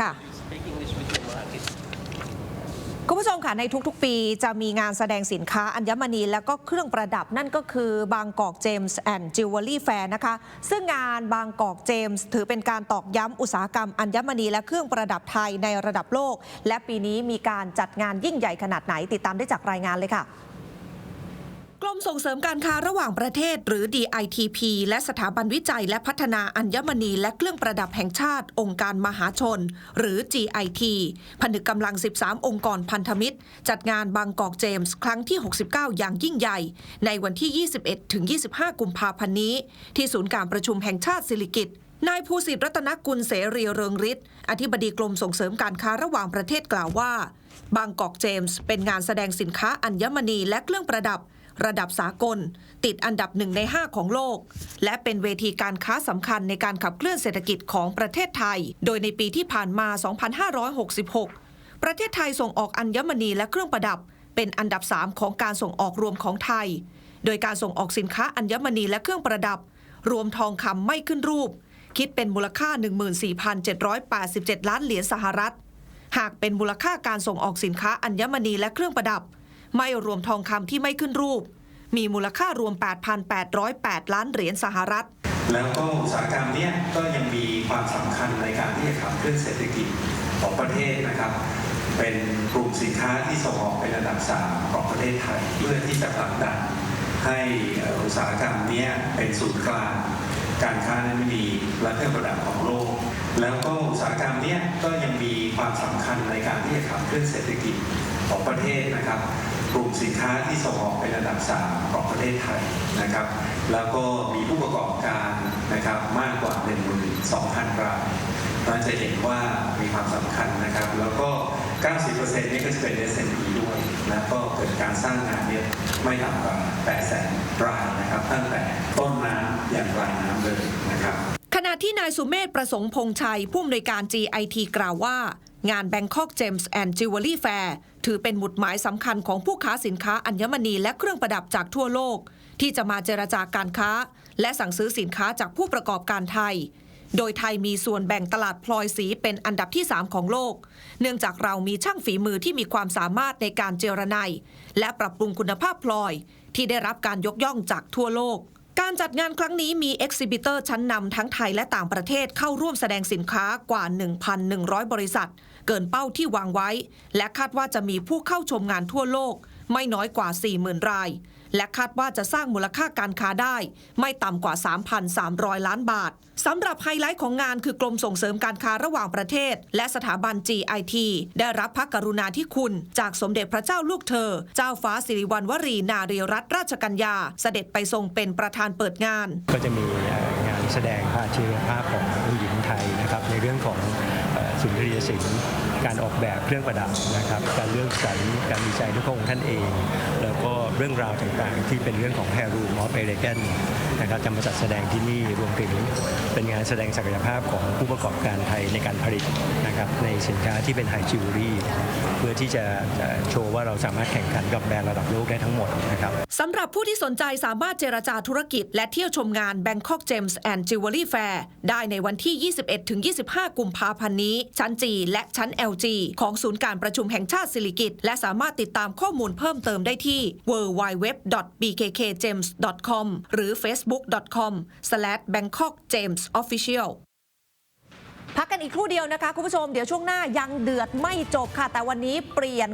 ค่ะคุณผู้ชมค่ะในทุกๆ ปีจะมีงานแสดงสินค้าอัญมณีและก็เครื่องประดับนั่นก็คือบางกอกเจมส์แอนด์จิวเวลรี่แฟร์นะคะ ซึ่งงานบางกอกเจมส์ถือเป็นการตอกย้ำอุตสาหกรรมอัญมณีและเครื่องประดับไทยในระดับโลก และปีนี้มีการจัดงานยิ่งใหญ่ขนาดไหนติดตามได้จากรายงานเลยค่ะ กรมส่งเสริมการค้าระหว่างประเทศ หรือ DITP และสถาบันวิจัยและพัฒนาอัญมณีและเครื่องประดับแห่งชาติ องค์การมหาชน หรือ GIT ผนึกกำลัง 13 องค์กรพันธมิตร จัดงานบางกอกเจมส์ครั้งที่ 69 อย่างยิ่งใหญ่ ในวันที่ 21 ถึง 25 กุมภาพันธ์นี้ ที่ศูนย์การประชุมแห่งชาติสิริกิติ์นายภูสิทธิรัตนกุลเสรีเริงฤทธิ์อธิบดีกรมส่งเสริมการค้าระหว่างประเทศกล่าวว่า บางกอกเจมส์เป็นงานแสดงสินค้าอัญมณีและเครื่องประดับ ระดับสากล ติดอันดับหนึ่งใน 5 ของโลก และเป็นเวทีการค้าสำคัญในการขับเคลื่อนเศรษฐกิจของประเทศไทย โดยในปีที่ผ่านมา 2566 ประเทศไทยส่งออกอัญมณีและเครื่องประดับ เป็นอันดับ 3 ของการส่งออกรวมของไทย โดยการส่งออกสินค้าอัญมณีและเครื่องประดับ รวมทองคำไม่ขึ้นรูป คิดเป็นมูลค่า 14,787 ล้านเหรียญสหรัฐ หากเป็นมูลค่าการส่งออกสินค้าอัญมณีและเครื่องประดับ ไม่รวมทองคำที่ไม่ขึ้นรูป มีมูลค่ารวม 8,808 ล้านเหรียญสหรัฐ แล้วก็อุตสาหกรรมเนี้ยก็ยังมีความสำคัญในการที่จะขับเคลื่อนเศรษฐกิจของประเทศนะครับเป็นกลุ่มสินค้าที่ส่งออกเป็นอันดับสามของประเทศไทย เพื่อที่จะผลักดันให้อุตสาหกรรมเนี้ยเป็นศูนย์กลางการค้านั้นม่ดีและเครื่องประดับของโลก แล้วก็อุตสาหกรรมเนี้ยก็ยังมีความสำคัญในการที่จะขับเคลื่อนเศรษฐกิจของประเทศนะครับ กลุ่มสินค้าที่ส่งออกเป็นอันดับสามของประเทศไทยนะครับ แล้วก็มีผู้ประกอบการนะครับมากกว่า 12,000 รายเราจะเห็นว่ามีความสำคัญนะครับ แล้วก็ 90%นี่ก็จะเป็น SME ด้วยนะก็เกิดการสร้างงานเนี่ยไม่ต่ำกว่า800,000รายนะครับ ตั้งแต่ต้นน้ำอย่างปลายน้ำเลยนะครับ ขณะที่นายสุเมธประสงค์พงชัยผู้อำนวยการ GIT กล่าวว่า งาน Bangkok Gems and Jewelry Fair ถือเป็นหมุดหมายสำคัญของผู้ค้าสินค้าอัญมณีและเครื่องประดับจากทั่วโลก ที่จะมาเจรจาการค้า และสั่งซื้อสินค้าจากผู้ประกอบการไทย โดยไทยมีส่วนแบ่งตลาดพลอยสีเป็นอันดับที่ 3 ของโลก เนื่องจากเรามีช่างฝีมือที่มีความสามารถในการเจรไนและปรับปรุงคุณภาพพลอย ที่ได้รับการยกย่องจากทั่วโลก การจัดงานครั้งนี้มีเอ็กซิบิเตอร์ชั้นนำทั้งไทยและต่างประเทศเข้าร่วมแสดงสินค้ากว่า 1,100 บริษัท เกินเป้าที่วางไว้ และคาดว่าจะมีผู้เข้าชมงานทั่วโลก ไม่น้อยกว่า 40,000 ราย และคาดว่าจะสร้างมูลค่าการค้าได้ ไม่ต่ำกว่า 3,300 ล้านบาทสำหรับไฮไลท์ของงานคือกรมส่งเสริมการค้าระหว่างประเทศ และสถาบัน GIT ได้รับพระกรุณาธิคุณ จากสมเด็จพระเจ้าลูกเธอ เจ้าฟ้าสิริวัณวรีนารีรัตนราชกัญญา เสด็จไปทรงเป็นประธานเปิดงาน ก็จะมีงานแสดงภาพชีวภาพของผู้หญิงไทยนะครับในเรื่องของ สุนทรียศิลป์การออกแบบเครื่องประดับนะครับ การเลือกสรรการวิจัยด้วยพระองค์ท่านเอง แล้วก็เรื่องราวต่างๆ ที่เป็นเรื่องของแฮรูมอฟเอเลแกนนะครับจะมาจัดแสดงที่นี่รวมถึงเป็นงานแสดงศักยภาพของผู้ประกอบการไทยในการผลิตนะครับในสินค้าที่เป็นไฮจิวเวลรี่เพื่อที่จะจะโชว์ว่าเราสามารถแข่งขันกับแบรนด์ระดับโลกได้ทั้งหมดนะครับสำหรับผู้ที่สนใจสามารถเจรจาธุรกิจ และเที่ยวชมงาน Bangkok Gems and Jewelry Fair ได้ในวันที่ 21-25 กุมภาพันธ์นี้ชั้น G และชั้น LG ของศูนย์การประชุมแห่งชาติสิริกิติ์และสามารถติดตามข้อมูลเพิ่มเติมได้ที่ www.bkkjames.com หรือ facebook.com/bangkokjamesofficial พักกันอีกครู่เดียวนะคะ คุณผู้ชมเดี๋ยวช่วงหน้ายังเดือดไม่จบค่ะ แต่วันนี้เปลี่ยน